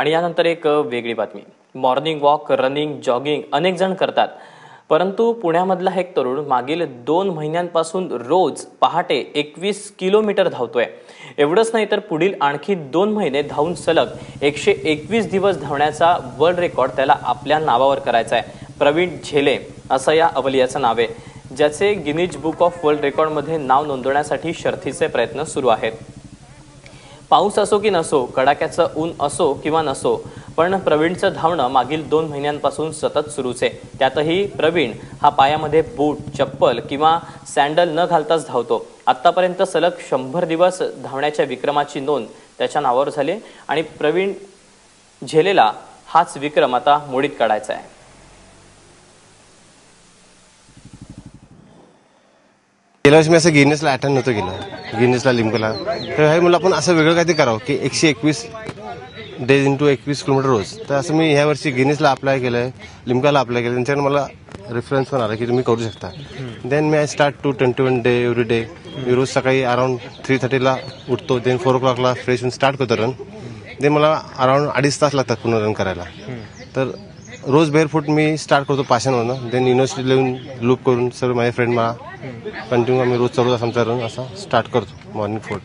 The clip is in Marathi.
आणि यानंतर एक वेगळी बातमी. मॉर्निंग वॉक रनिंग जॉगिंग अनेक जण करतात. परंतु पुण्यामधला एक तरुण मागील दोन महिन्यांपासून रोज पहाटे एकवीस किलोमीटर धावतोय. एवढंच नाही तर पुढील आणखी दोन महिने धावून सलग एकशे एकवीस दिवस धावण्याचा वर्ल्ड रेकॉर्ड त्याला आपल्या नावावर करायचा आहे. प्रवीण झेले असं या अवलियाचं नाव आहे. ज्याचे गिनीज बुक ऑफ वर्ल्ड रेकॉर्डमध्ये नाव नोंदवण्यासाठी शर्थीचे प्रयत्न सुरू आहेत. पाऊस असो की नसो कडाक्याचं ऊन असो किंवा नसो पण प्रवीणचं धावणं मागील दोन महिन्यांपासून सतत सुरूच आहे. त्यातही प्रवीण हा पायामध्ये बूट चप्पल किंवा सँडल न घालताच धावतो. आत्तापर्यंत सलग शंभर दिवस धावण्याच्या विक्रमाची नोंद त्याच्या नावावर झाली आणि प्रवीण झेलेला हाच विक्रम आता मोडीत काढायचा आहे. गेल्या वर्षी मी असं गिनेसला अटेंड नव्हतं केलं. गिनेसला लिमकला तर हे मला आपण असं वेगळं काहीतरी करावं की एकशे एकवीस डेज इंटू एकवीस किलोमीटर रोज. तर असं मी ह्या वर्षी गिनेसला अप्लाय केलंय लिमकाला अप्लाय केलं त्यांच्याकडे मला रेफरन्स पण आला की तुम्ही करू शकता. Then me I start two twenty one day every day मी रोज सकाळी अराउंड थ्री थर्टीला उठतो. देन फोर ओ क्लॉकला फ्रेश होऊन स्टार्ट करतो रन देन मला अराउंड अडीच तास लागतात पूर्ण रन करायला. तर रोज बेअरफूट मी स्टार्ट करतो पाशांवरनं देन युनिव्हर्सिटीला येऊन लूप करून सर्व माझे फ्रेंड मला कंटिन्यू आम्ही रोज चौदा समजा आमचा रन असा स्टार्ट करतो मॉर्निंग फूड